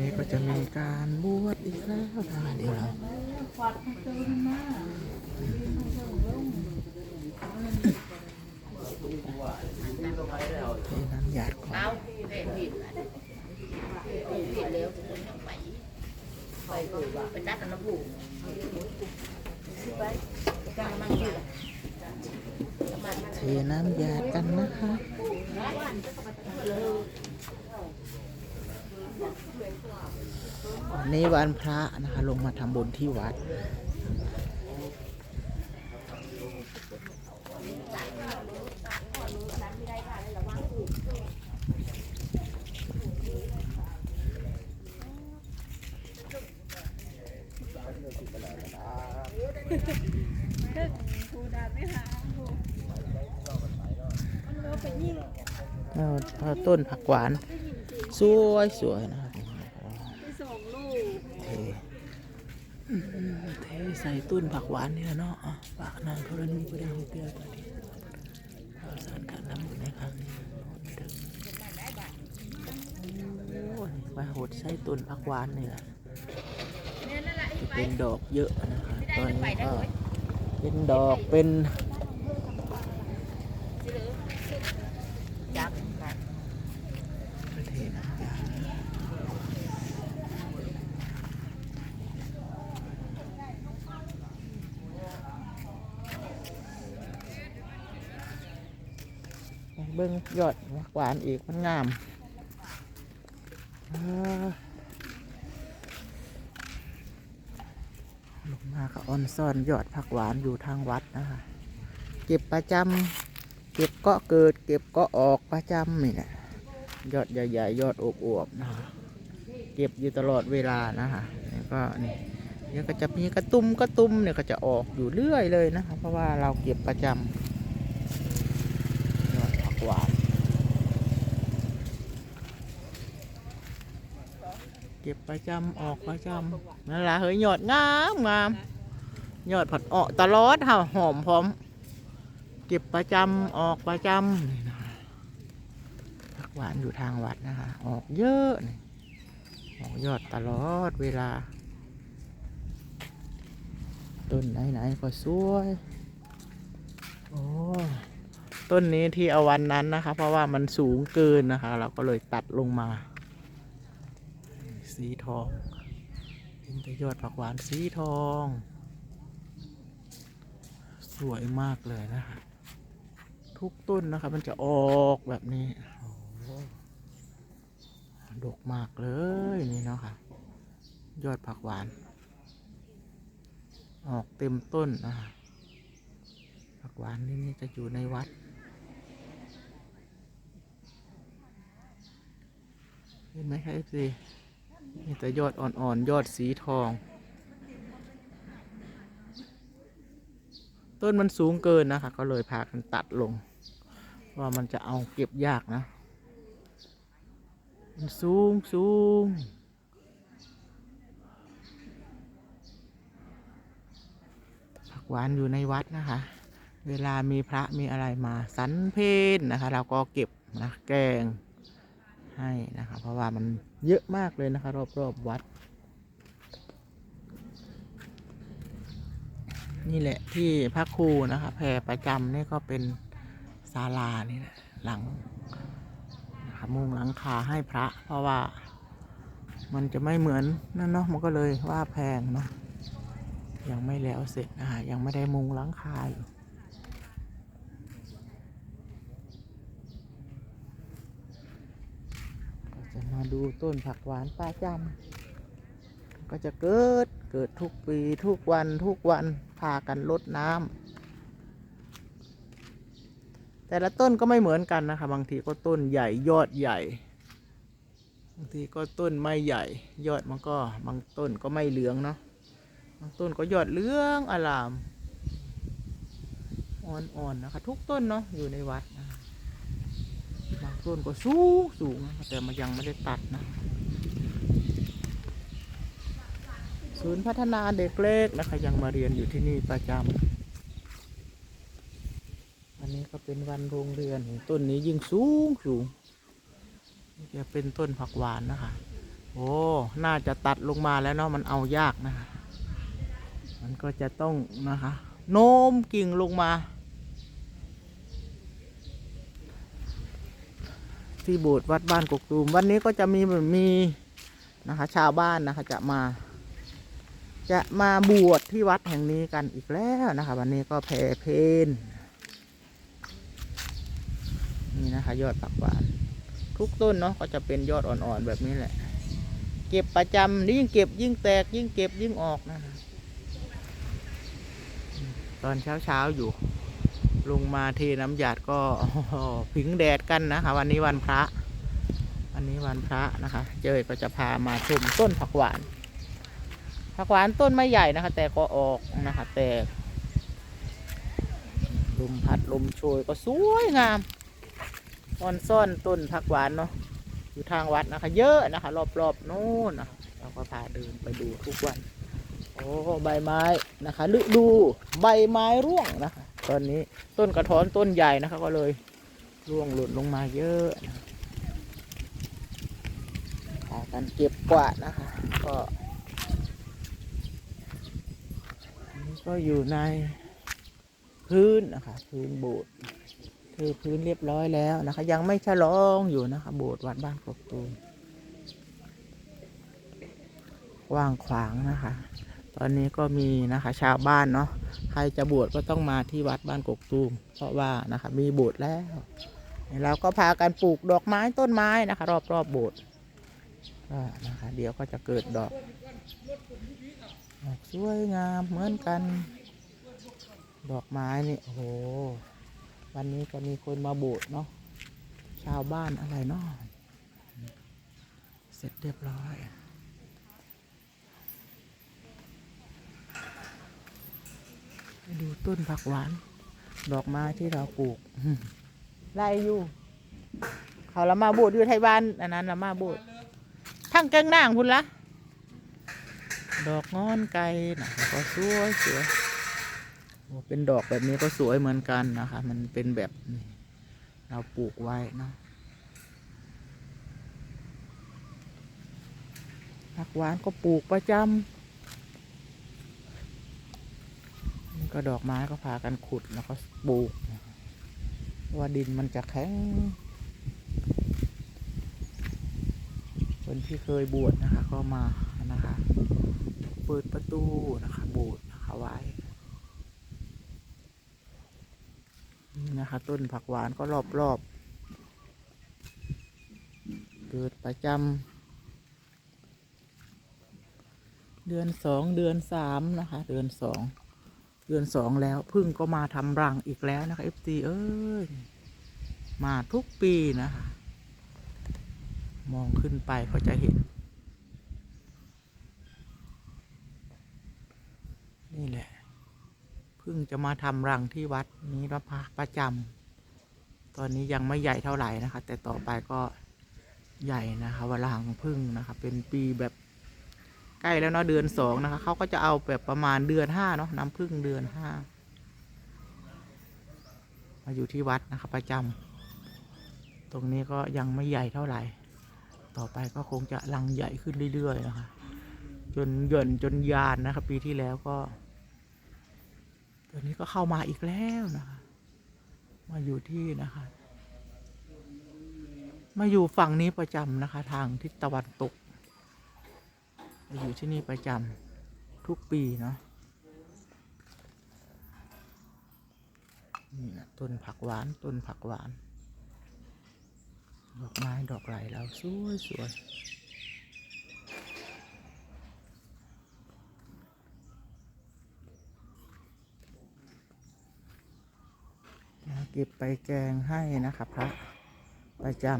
นี้ก็จะมีการบวชอีกแล้วนะเดี๋ยวเราฟัดให้เจอหน้าเทน้ำหยาดก่อนเอาเด็ดผิดผิดแล้วคุณยังไปตัดน้ำบูเทน้ำหยาดกันนะคะ วันนี้วันพระนะคะ ลงมาทำบุญที่วัดผู้ดาไม่หาผู้มันเราไปยิ่ง เอาเอต้นผักหวาน สวยสวยนะครับ ไปส่งลูก เทอืม เทใส่ต้นผักหวานเนี่ยเนาะอะฝากนางธรณีไปดังเตียวตอนนี้ข่าวสารการนำบุญในครั้งนี้โอ้ยมาโหดใส่ต้นผักหวานนี่แหละจะเป็นดอกเยอะนะคะตอนนี้ก็เป็นดอกเป็น จับ ประเทศนะจ๊ะ เบิ้งยอดหวานอีกมันงามลงมาก็ออนซ่อนยอดผักหวานอยู่ทางวัดนะคะเก็บประจำเก็บก็เกิด เก็บก็ออกประจำนี่แหละยอดใหญ่ๆยอดอวบๆนะคะเก็บอยู่ตลอดเวลานะคะนี่ก็นี่เดี๋ยวก็จะมีกระตุ้มกระตุ้มเนี่ยก็จะออกอยู่เรื่อยเลยนะคะเพราะว่าเราเก็บประจำยอดผักหวาน เก็บประจำออกประจำนั่นละเฮ้ยยอดงามงามยอดผัดออกตลอดค่ะหอมพร้อม เก็บประจำออกประจำนี่นะผักหวานอยู่ทางวัดนะคะ ออกเยอะนี่ออกยอดตลอดเวลา ต้นไหนๆก็สวยโอ้ต้นนี้ที่เอาวันนั้นนะคะ เพราะว่ามันสูงเกินนะคะ เราก็เลยตัดลงมา สีทองเป็นแต่ยอดผักหวานสีทอง สวยมากเลยนะคะทุกต้นนะคะมันจะออกแบบนี้โอ้โหดกมากเลยนี่เนาะค่ะ ยอดผักหวาน ออกเต็มต้นนะคะผักหวานนี่นี่จะอยู่ในวัดเห็นไหมคะเอฟซี นี่แต่ยอดอ่อนๆยอดสีทอง ต้นมันสูงเกินนะคะ ก็เลยพากันตัดลง ว่ามันจะเอาเก็บยากนะ มันสูงสูงผักหวานอยู่ในวัดนะคะ เวลามีพระมีอะไรมา สันเพนนะคะ เราก็เก็บนะแกง ให้นะคะ เพราะว่ามันเยอะมากเลยนะคะ รอบๆวัด นี่แหละที่พระครูนะคะแพรประจำนี่ก็เป็นศาลานี่แหละหลังนะคะมุงหลังคาให้พระ เพราะว่ามันจะไม่เหมือนนั่นเนาะมันก็เลยว่าแพงเนาะยังไม่แล้วเสร็จนะคะยังไม่ได้มุงหลังคาอยู่ก็จะ มาดูต้นผักหวานประจำก็จะเกิดเกิดทุกปีทุกวันทุกวันพากันลดน้ำแต่ละต้นก็ไม่เหมือนกันนะคะ บางทีก็ต้นใหญ่ยอดใหญ่ บางทีก็ต้นไม่ใหญ่ ยอดมันก็บางต้นก็ไม่เหลืองเนาะบางต้นก็ยอดเหลืองอลามอ่อนๆนะคะ ทุกต้นเนาะอยู่ในวัด ต้นก็สูงสูงนะแต่มันยังไม่ได้ตัดนะศูนย์พัฒนาเด็กเล็กนะคะยังมาเรียนอยู่ที่นี่ประจำวันนี้ก็เป็นวันโรงเรียนต้นนี้ยิ่งสูงสูงจะเป็นต้นผักหวานนะคะ โอ้ น่าจะตัดลงมาแล้วเนาะมันเอายากนะมันก็จะต้องนะคะ โน้มกิ่งลงมา ที่โบสถ์วัดบ้านกกตูมวันนี้ก็จะมีมีนะคะ ชาวบ้านนะคะ จะมา จะมาบวชที่วัดแห่งนี้กันอีกแล้วนะคะ วันนี้ก็แผ่เพนนี่นะคะ ยอดผักหวาน ทุกต้นเนาะก็จะเป็นยอดอ่อนๆแบบนี้แหละ เก็บประจำยิ่งเก็บยิ่งแตกยิ่งเก็บยิ่งออกนะคะตอนเช้าๆอยู่ ลงมาเทน้ำหยาดก็ผิงแดดกันนะคะ วันนี้วันพระ วันนี้วันพระนะคะ เจยก็จะพามาชมต้นผักหวานผักหวานต้นไม่ใหญ่นะคะ แต่ก็ออกนะคะ แต่ลมพัดลมโชยก็สวยงามตอนซ่อนต้นผักหวานเนาะอยู่ทางวัดนะคะ เยอะนะคะ รอบๆโน้นนะเราก็พาเดินไปดูทุกวัน โอ้ใบไม้นะคะฤดูใบไม้ร่วงนะคะ ตอนนี้ต้นกระท้อนต้นใหญ่นะคะก็เลยร่วงหล่นลงมาเยอะนะพากันเก็บกวาดนะคะ ก็นนี้ก็อยู่ในพื้นนะคะ พื้นโบสถ์คือพื้นเรียบร้อยแล้วนะคะ ยังไม่ฉลองอยู่นะคะ โบสถ์วัดบ้านกบตูมกว้างขวางนะคะ ตอนนี้ก็มีนะคะชาวบ้านเนาะใครจะบวชก็ต้องมาที่วัดบ้านกกตูม เพราะว่านะคะมีโบสถ์แล้วเราก็พากันปลูกดอกไม้ต้นไม้นะคะ รอบรอบโบสถ์นะคะ เดี๋ยวก็จะเกิดดอกดอกสวยงามเหมือนกัน ดอกไม้นี่โอ้โหวันนี้ก็มีคนมาโบสถ์เนาะชาวบ้านอะไรเนาะเสร็จเรียบร้อย ไป ดูต้นผักหวาน ดอกไม้ที่เราปลูกไล่อยู่ เขาละมาบสถ์อยู่ไทยบ้านอันนั้นละมาบสถ์ทั้งแกงนางพุ่นละดอกงอนไก่นะก็สวยสวยเป็นดอกแบบนี้ก็สวยเหมือนกันนะคะ มันเป็นแบบเราปลูกไว้เนาะผักหวานก็ปลูกประจำ นี่ ก็ดอกไม้ก็พากันขุดแล้วก็ปลูก ว่าดินมันจะแข็งคนที่เคยบวชนะคะ ก็มานะคะ เปิดประตูนะคะโบสถ์นะคะไว้นี่นะคะ ต้นผักหวานก็รอบๆเกิดประจำเดือนสองเดือนสามนะคะ เดือนสอง เดือนสองแล้วพึ่งก็มาทำรังอีกแล้วนะคะ FT เอ้ยมาทุกปีนะคะ มองขึ้นไปก็จะเห็น นี่แหละพึ่งจะมาทำรังที่วัดนี้รับพระประจำตอนนี้ยังไม่ใหญ่เท่าไหร่นะคะ แต่ต่อไปก็ใหญ่นะคะเวลาของพึ่งนะคะ เป็นปีแบบ ใกล้แล้วเนาะเดือนสองนะคะเขาก็จะเอาแบบประมาณเดือนห้าเนาะน้ำพึ่งเดือนห้ามาอยู่ที่วัดนะคะประจำตรงนี้ก็ยังไม่ใหญ่เท่าไหร่ ต่อไปก็คงจะรังใหญ่ขึ้นเรื่อยๆนะคะ จนหย่อนจนยานนะคะปีที่แล้วก็ตัวนี้ก็เข้ามาอีกแล้วนะคะ มาอยู่ที่นะคะ มาอยู่ฝั่งนี้ประจำนะคะ ทางทิศตะวันตก อยู่ที่นี่ประจำทุกปีเนาะนี่นะต้นผักหวานต้นผักหวาน ดอกไม้ดอกไหลแล้วสวยสวยเก็บไปแกงให้นะคะพระประจำ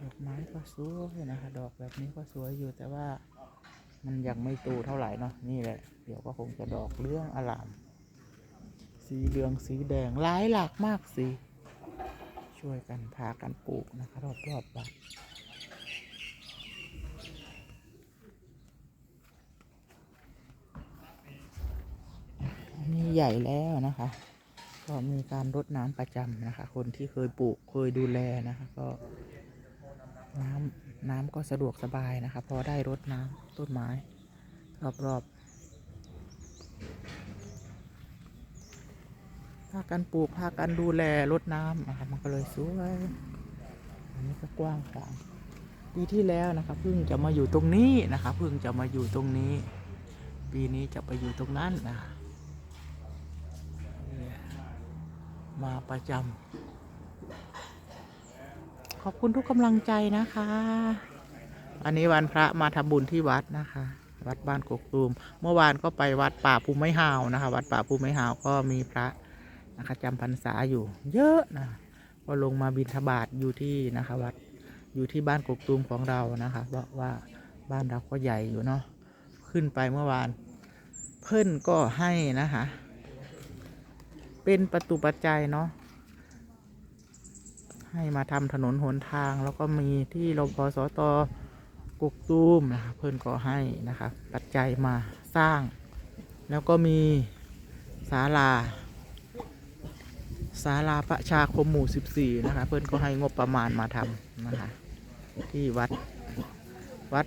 ดอกไม้ก็ส วยนะคะดอกแบบนี้ก็สวยอยู่แต่ว่ามันยังไม่โตเท่าไหร่เนาะนี่แหละ เดี๋ยวก็คงจะดอกเรื่องอลาม สีเหลืองสีแดงหลายหลากมากสีช่วยกันพากันปลูกนะคะรอบรอบๆบ้านนนี้ใหญ่แล้วนะคะ ก็มีการรดน้ำประจำนะคะ คนที่เคยปลูกเคยดูแลนะคะ ก็ น้ำน้ำก็สะดวกสบายนะคะเพอได้รดน้ำต้นไม้ รอบๆพากันปลูกพากันดูแลรดน้ำนะคะมันก็เลยสวยอันนี้ก็กว้างขวางปีที่แล้วนะคะเพิ่งจะมาอยู่ตรงนี้นะคะเพิ่งจะมาอยู่ตรงนี้ ปีนี้จะไปอยู่ตรงนั้นนะมาประจำ ขอบคุณทุกกำลังใจนะคะ อันนี้วันพระมาทำบุญที่วัดนะคะ วัดบ้านกกตูม เมื่อวานก็ไปวัดป่าภูไม้หาวนะคะ วัดป่าภูไม้หาวก็มีพระนะคะจำพรรษาอยู่ เยอะนะก็ลงมาบิณฑบาตอยู่ที่นะคะวัดอยู่ที่บ้านกกตูมของเรานะคะเพราะว่าบ้านเราก็ใหญ่อยู่เนาะขึ้นไปเมื่อวาน เพิ่อนก็ให้นะคะ เป็นประตูปัจจัยเนาะ ให้มาทำถนนหนทาง แล้วก็มีที่รพสตกุกตูมนะคะเพื่อนก็ให้นะคะปัจจัยมาสร้าง แล้วก็มีศาลาศาลาประชาคมหมู่ 14 นะคะ เพื่อนก็ให้งบประมาณมาทำนะคะ ที่วัด วัด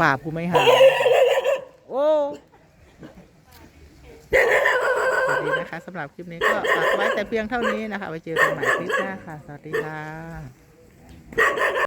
ป่าภูไม่หาโอ้สวัส ดีนะคะสำหรับคลิปนี้ก็ฝากไว้แต่เพียงเท่านี้นะคะไว้เจอกันใหม่คลิปหน้าค่ะ สวัสดีค่ะ